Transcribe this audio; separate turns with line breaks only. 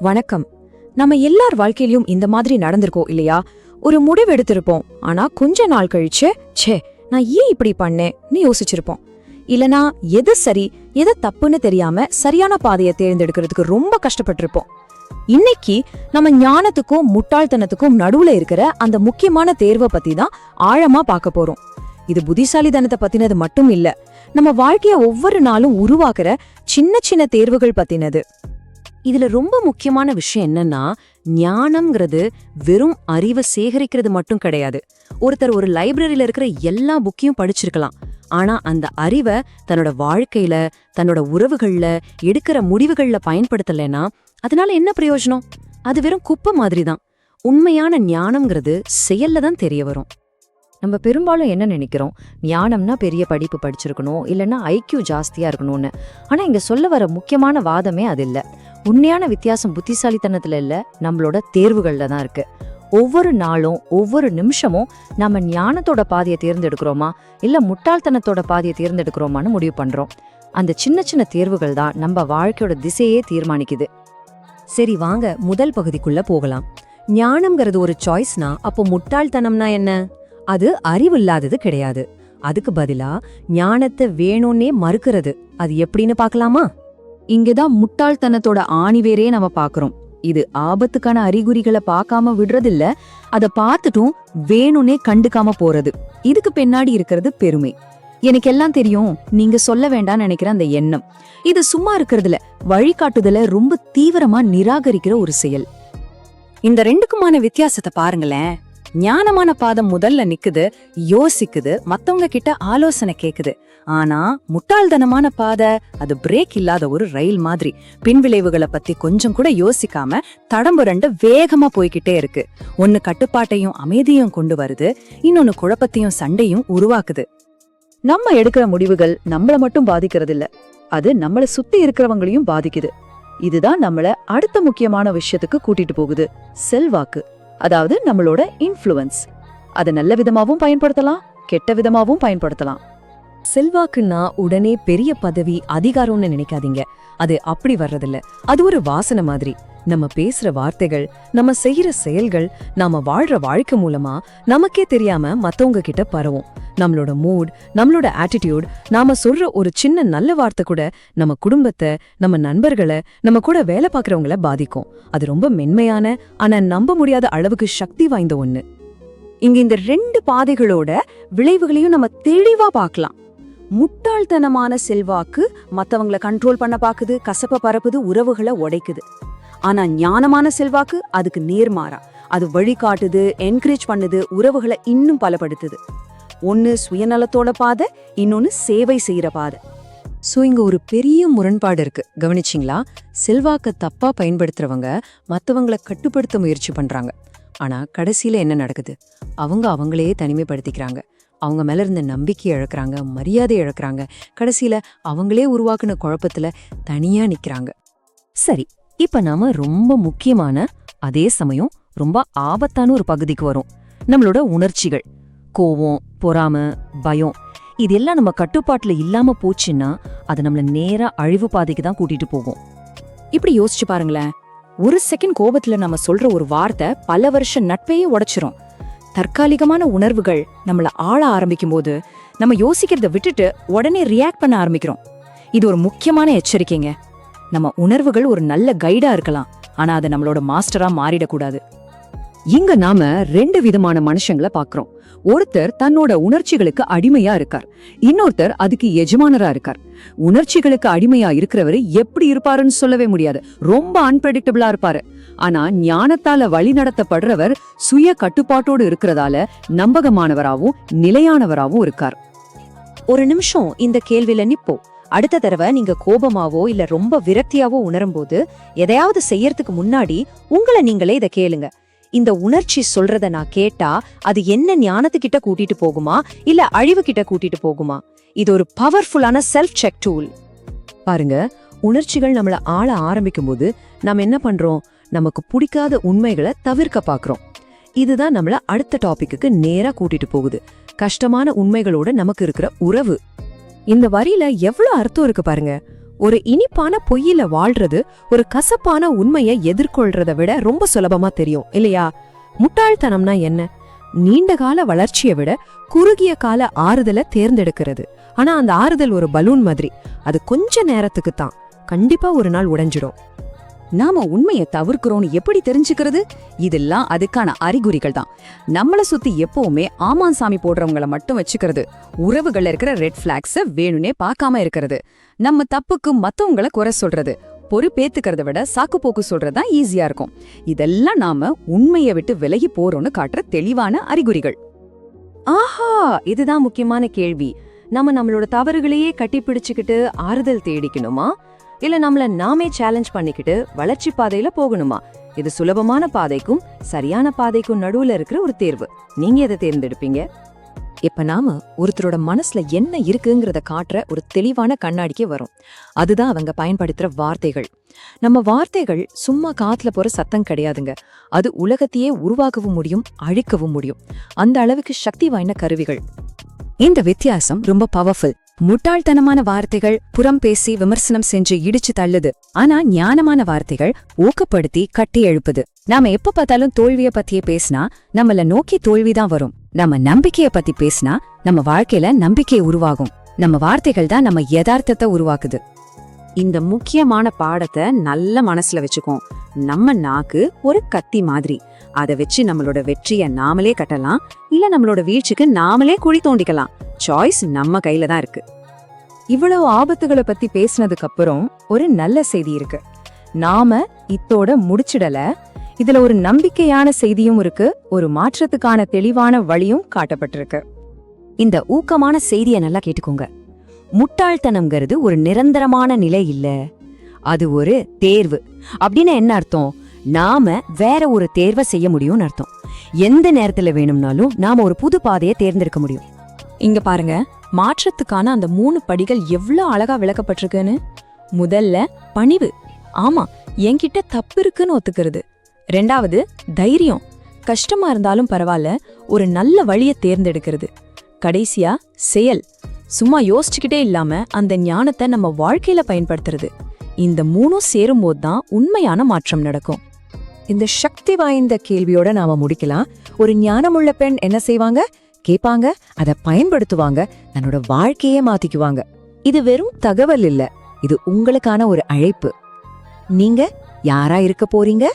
வணக்கம். நம்ம எல்லார் வாழ்க்கையிலயும் இந்த மாதிரி நடந்திருக்கோம் இல்லையா? ஒரு முடிவு எடுத்திருப்போம். ஆனா கொஞ்ச நாள் கழிச்சு ச்சே நான் ஏன் இப்படி பண்ணேன்னு யோசிச்சிருப்போம். இல்லனா எது சரி எது தப்புன்னு தெரியாம சரியான பாதையை தேர்ந்தெடுக்கிறதுக்கு ரொம்ப கஷ்டப்பட்டிருப்போம். இன்னைக்கு நம்ம ஞானத்துக்கும் முட்டாள்தனத்துக்கும் நடுவுல இருக்கிற அந்த முக்கியமான தேர்வை பத்தி தான் ஆழமா பார்க்க போறோம். இது புத்திசாலிதனத்தை பத்தினது மட்டும் இல்ல நம்ம வாழ்க்கைய ஒவ்வொரு நாளும் உருவாக்குற சின்ன சின்ன தேர்வுகள் பத்தினது.
இதுல ரொம்ப முக்கியமான விஷயம் என்னன்னா ஞானம்ங்கிறது வெறும் அறிவை சேகரிக்கிறது மட்டும் கிடையாது. ஒருத்தர் ஒரு லைப்ரரியில இருக்கிற எல்லா புக்கையும் படிச்சிருக்கலாம். ஆனா அந்த அறிவை தன்னோட வாழ்க்கையில தன்னோட உறவுகள்ல எடுக்கிற முடிவுகள்ல பயன்படுத்தலைன்னா அதனால என்ன பிரயோஜனம்? அது வெறும் குப்பை மாதிரி தான் உண்மையான ஞானம்ங்கிறது செயல்ல தான் தெரிய வரும்.
நம்ம பெரும்பாலும் என்ன நினைக்கிறோம்? ஞானம்னா பெரிய படிப்பு படிச்சிருக்கணும் இல்லைன்னா ஐக்கியூ ஜாஸ்தியா இருக்கணும்னு. ஆனா இங்க சொல்ல வர முக்கியமான வாதமே அது இல்லை. உண்மையான வித்தியாசம் புத்திசாலித்தனத்துல இல்ல நம்மளோட தேர்வுகள்ல தான் இருக்கு. ஒவ்வொரு நாளும் ஒவ்வொரு நிமிஷமும் நம்ம ஞானத்தோட பாதையை தேர்ந்தெடுக்கிறோமா இல்ல முட்டாள்தனத்தோட பாதையை தேர்ந்தெடுக்கிறோமான்னு முடிவு பண்றோம். அந்த சின்ன சின்ன தேர்வுகள் தான் நம்ம வாழ்க்கையோட திசையே தீர்மானிக்குது.
சரி வாங்க முதல் பகுதிக்குள்ள போகலாம். ஞானம்ங்கிறது ஒரு சாய்ஸ்னா அப்போ முட்டாள்தனம்னா என்ன? அது அறிவில்லாதது கிடையாது. அதுக்கு பதிலா ஞானத்தை வேணும்னே மறுக்கிறது. அது எப்படின்னு பார்க்கலாமா?
இங்கதான் முட்டாள்தனத்தோட ஆணிவேரே நம்ம பாக்குறோம் இது ஆபத்துக்கான அறிகுறிகளை பார்க்காம விடுறதில்ல. அத பார்த்துட்டும் வேணும்னே கண்டுக்காம போறது. இதுக்கு பின்னாடி இருக்கிறது பெருமை. எனக்கு எல்லாம் தெரியும் நீங்க சொல்ல வேண்டாம்னு நினைக்கிற அந்த எண்ணம். இது சும்மா இருக்கிறதுல வழிகாட்டுதல ரொம்ப தீவிரமா நிராகரிக்கிற ஒரு செயல்.
இந்த ரெண்டுக்குமான வித்தியாசத்தை பாருங்களேன். ஞானமான பாதம் முதல்ல நிக்குது யோசிக்குது மத்தவங்க கிட்ட ஆலோசனை கேக்குது. ஆனா முட்டாள்தனமான பாதை அது பிரேக் இல்லாத ஒரு ரயில் மாதிரி. பின்விளைவுகளை பத்தி கொஞ்சம் கூட யோசிக்காம தடம்புரண்டு வேகமா போய்கிட்டே இருக்கு. ஒன்னு கட்டுப்பாட்டையும் அமைதியும் கொண்டு வருது இன்னொன்னு குழப்பத்தையும் சண்டையும் உருவாக்குது.
நம்ம எடுக்கிற முடிவுகள் நம்மள மட்டும் பாதிக்கிறது இல்ல அது நம்மள சுத்தி இருக்கிறவங்களையும் பாதிக்குது. இதுதான் நம்மள அடுத்த முக்கியமான விஷயத்துக்கு கூட்டிட்டு போகுது செல்வாக்கு. அதாவது நம்மளோட இன்ஃப்ளூயன்ஸ் அதை நல்ல விதமாவும் பயன்படுத்தலாம் கெட்ட விதமாவும் பயன்படுத்தலாம்.
செல்வாக்குன்னா உடனே பெரிய பதவி அதிகாரம்னு நினைக்காதீங்க. அது அப்படி வர்றதில்ல. அது ஒரு வாசனை மாதிரி. நம்ம பேசுற வார்த்தைகள் நம்ம செய்யற செயல்கள் நாம வாழ்ற வாழ்க்கை மூலமா நமக்கே தெரியாம மத்தவங்க கிட்ட பரவும். நம்மளோட மூட் நம்மளோட ஆட்டிடியூட் நாம சொல்ற ஒரு சின்ன நல்ல வார்த்தை கூட நம்ம குடும்பத்தை நம்ம நண்பர்களை நம்ம கூட வேலை பார்க்கறவங்கள பாதிக்கும். அது ரொம்ப மென்மையான ஆனா நம்ப முடியாத அளவுக்கு சக்தி வாய்ந்த ஒண்ணு.
இங்க இந்த ரெண்டு பாதைகளோட விளைவுகளையும் நம்ம தெளிவா பார்க்கலாம். முட்டாள்தனமான செல்வாக்கு மத்தவங்கள கண்ட்ரோல் பண்ண பாக்குது கசப்ப பரப்புது உறவுகளை உடைக்குது. ஆனா ஞானமான செல்வாக்கு அதுக்கு நேர்மாறா அது வழிகாட்டுது என்கரேஜ் பண்ணுது உறவுகளை இன்னும் பலப்படுத்துது. ஒன்னு சுயநலத்தோட பாதை இன்னொன்னு சேவை செய்யற பாதை.
சோ இங்க ஒரு பெரிய முரண்பாடு இருக்கு. கவனிச்சிங்களா? செல்வாக்க தப்பா பயன்படுத்துறவங்க மத்தவங்கள கட்டுப்படுத்த முயற்சி பண்றாங்க. ஆனா கடைசியில என்ன நடக்குது? அவங்க அவங்களையே தனிமைப்படுத்திக்கிறாங்க. அவங்க மேல இருந்த நம்பிக்கை இழக்கறாங்க மரியாதை இழக்கறாங்க. கடைசியில அவங்களே உருவாக்குன குழப்பத்துல தனியா நிக்கிறாங்க. சரி இப்ப நாம ரொம்ப முக்கியமான அதே சமயம் ரொம்ப ஆபத்தான ஒரு பகுதிக்கு வரும். நம்மளோட உணர்ச்சிகள் கோவம் பொறாம பயம் இதெல்லாம் நம்ம கட்டுப்பாட்டுல இல்லாம போச்சுன்னா அது நம்மள நேரா அழிவு பாதைக்கு தான் கூட்டிட்டு போகும்.
இப்படி யோசிச்சு பாருங்களேன். ஒரு செகண்ட் கோபத்துல நம்ம சொல்ற ஒரு வார்த்தை பல வருஷ நட்பையே உடைச்சிரும். தற்காலிகமான உணர்வுகள் நம்மள ஆள ஆரம்பிக்கும் போது நம்ம யோசிக்கிறத விட்டுட்டு உடனே ரியாக்ட் பண்ண ஆரம்பிக்கிறோம். இது ஒரு முக்கியமான எச்சரிக்கைங்க. நம்ம உணர்வுகள் ஒரு நல்ல கைடா இருக்கலாம். ஆனா அது நம்மளோட மாஸ்டரா மாறிடக்கூடாது.
இங்க நாம ரெண்டு விதமான மனுஷங்களை பாக்குறோம். ஒருத்தர் தன்னோட உணர்ச்சிகளுக்கு அடிமையா இருக்கார். இன்னொருத்தர் அதுக்கு எஜமானரா இருக்கார். உணர்ச்சிகளுக்கு அடிமையா இருக்கிறவர் எப்படி இருப்பாருன்னு சொல்லவே முடியாது. ரொம்ப அன்பிரடிக்டபிளா இருப்பாரு. ஆனா ஞானத்தால வழி நடத்தப்படுறவர் சுய கட்டுப்பாட்டோடு இருக்கிறதால நம்பகமானவராவும் நிலையானவராவும் இருக்கார்.
ஒரு நிமிஷம் இந்த கேள்வியில நிப்போ அடுத்த தடவை நீங்க கோபமாவோ இல்ல ரொம்ப விரக்தியாவோ உணரும்போது எதையாவது செய்யறதுக்கு முன்னாடி உங்களை நீங்களே இத கேளுங்க. இந்த உணர்ச்சி சொல்றத நான் கேட்டா அது என்ன ஞானத்துக்கிட்ட கூட்டிட்டு போகுமா? இல்ல அழிவு கிட்ட கூட்டிட்டு போகுமா? இது ஒரு பவர்ஃபுல்லான செல்ஃப் செக் டூல்
பாருங்க உணர்ச்சிகள் நம்மள ஆள ஆரம்பிக்கும் போது நாம என்ன பண்றோம்? நமக்கு பிடிக்காத உண்மைகளை தவிர்க்க பாக்குறோம். இதுதான் நம்மள அடுத்த டாபிக்குக்கு நேரா கூட்டிட்டு போகுது. கஷ்டமான உண்மைகளோட நமக்கு இருக்கிற உறவு. இந்த வரியில எவ்வளவு அர்த்தம் இருக்கு பாருங்க.
ஒரு இனிப்பான பொய்யில வாழ்றது ஒரு கசப்பான உண்மையை எதிர்கொள்றத விட ரொம்ப சுலபமா தெரியும் இல்லையா? முட்டாள்தனம்னா என்ன? நீண்ட கால வளர்ச்சியை விட குறுகிய கால ஆறுதலை தேர்ந்தெடுக்கிறது. ஆனா அந்த ஆறுதல் ஒரு பலூன் மாதிரி. அது கொஞ்ச நேரத்துக்கு தான். கண்டிப்பா ஒரு நாள் உடைஞ்சிடும்
நாம உண்மையை தவிர்க்கிறோம்னு எப்படி தெரிஞ்சுக்கிறது? இதெல்லாம் அதுக்கான அறிகுறிகள் தான். நம்மள சுத்தி எப்பவுமே ஆமான் சாமி போடுறவங்கள மட்டும் வச்சுக்கிறது. உறவுகள்ல இருக்கிற ரெட் பிளாக்ஸ வேணும்னே பார்க்காம இருக்கிறது. நம்ம தப்புக்கு மத்தவங்கள குறை சொல்றது பொறுப்பேத்துக்கிறத விட சாக்கு போக்கு சொல்றதா ஈஸியா இருக்கும். இதெல்லாம் நாம உண்மையை விட்டு விலகி போறோம்னு காட்டுற தெளிவான அறிகுறிகள். ஆஹா! இதுதான் முக்கியமான கேள்வி. நம்ம நம்மளோட தவறுகளையே கட்டிப்பிடிச்சுக்கிட்டு ஆறுதல் தேடிக்கணுமா? இல்ல நம்மள நாமே சேலஞ்ச் பண்ணிக்கிட்டு வளர்ச்சி பாதையில போகணுமா? இது சுலபமான பாதைக்கும் சரியான பாதைக்கும் நடுவுல இருக்கிற ஒரு தேர்வு. நீங்க எதை தேர்ந்தெடுப்பீங்க?
இப்ப நாம ஒருத்தரோட மனசுல என்ன இருக்குங்கிறத காட்டுற ஒரு தெளிவான கண்ணாடிக்கே வரும். அதுதான் அவங்க பயன்படுத்துற வார்த்தைகள். நம்ம வார்த்தைகள் சும்மா காத்துல போற சத்தம் கிடையாதுங்க. அது உலகத்தையே உருவாக்கவும் முடியும் அழிக்கவும் முடியும். அந்த அளவுக்கு சக்தி வாய்ந்த கருவிகள். இந்த வித்தியாசம் ரொம்ப பவர்ஃபுல் முட்டாள்தனமான வார்த்தைகள் புறம் பேசி விமர்சனம் செஞ்சு இடிச்சு தள்ளுது. ஆனா ஞானமான வார்த்தைகள் ஊக்கப்படுத்தி கட்டி எழுப்புது. நாம எப்ப பார்த்தாலும் தோல்விய பத்தியே பேசினா நம்மள நோக்கி தோல்விதான் வரும். நம்ம நம்பிக்கைய பத்தி பேசினா நம்ம வாழ்க்கையில நம்பிக்கை உருவாகும். நம்ம வார்த்தைகள் தான் நம்ம யதார்த்தத்தை உருவாக்குது.
இந்த முக்கியமான பாடத்தை நல்ல மனசுல வச்சுக்கோம். நம்ம நாக்கு ஒரு கத்தி மாதிரி. அதை வச்சு நம்மளோட வெற்றியை நாமளே கட்டலாம். இல்ல நம்மளோட வீழ்ச்சிக்கு நாமளே குழி தோண்டிக்கலாம். சாய்ஸ் நம்ம கையில தான் இருக்கு.
இவ்வளவு ஆபத்துகளை பத்தி பேசினதுக்கு அப்புறம் ஒரு நல்ல செய்தி இருக்கு. நாம இத்தோட முடிச்சிடல. இதுல ஒரு நம்பிக்கையான செய்தியும் இருக்கு. ஒரு மாற்றத்துக்கான தெளிவான வழியும் காட்டப்பட்டிருக்கு. இந்த ஊக்கமான செய்தியை நல்லா கேட்டுக்கோங்க. முட்டாள்தனம்ங்கிறது ஒரு நிரந்தரமான நிலை இல்ல. அது ஒரு தேர்வு. அப்படின்னு என்ன அர்த்தம்? நாம வேற ஒரு தேர்வை செய்ய முடியும்னு அர்த்தம். எந்த நேரத்துல வேணும்னாலும் நாம ஒரு புது பாதையை தேர்ந்தெடுக்க முடியும். இங்க பாருங்க மாற்றத்துக்கான அந்த மூணு படிகள் எவ்ளோ அழகா விளக்கப்பட்டிருக்குன்னு? முதல்ல பணிவு. ஆமா என்கிட்ட தப்பு இருக்குன்னு ஒத்துக்கிறது. ரெண்டாவது தைரியம். கஷ்டமா இருந்தாலும் பரவாயில்ல ஒரு நல்ல வழியை தேர்ந்தெடுக்கிறது. கடைசியா செயல். சும்மா யோசிச்சுக்கிட்டே இல்லாம அந்த ஞானத்தை நம்ம வாழ்க்கையில பயன்படுத்துறது. இந்த மூணும் சேரும்போது தான் உண்மையான மாற்றம் நடக்கும்.
இந்த சக்தி வாய்ந்த கேள்வியோட நாம முடிக்கலாம். ஒரு ஞானமுள்ள பெண் என்ன செய்வாங்க? கேட்பாங்க அதை பயன்படுத்துவாங்க தன்னோட வாழ்க்கையே மாத்திக்குவாங்க. இது வெறும் தகவல் இல்ல இது உங்களுக்கான ஒரு அழைப்பு. நீங்க யாரா இருக்க போறீங்க?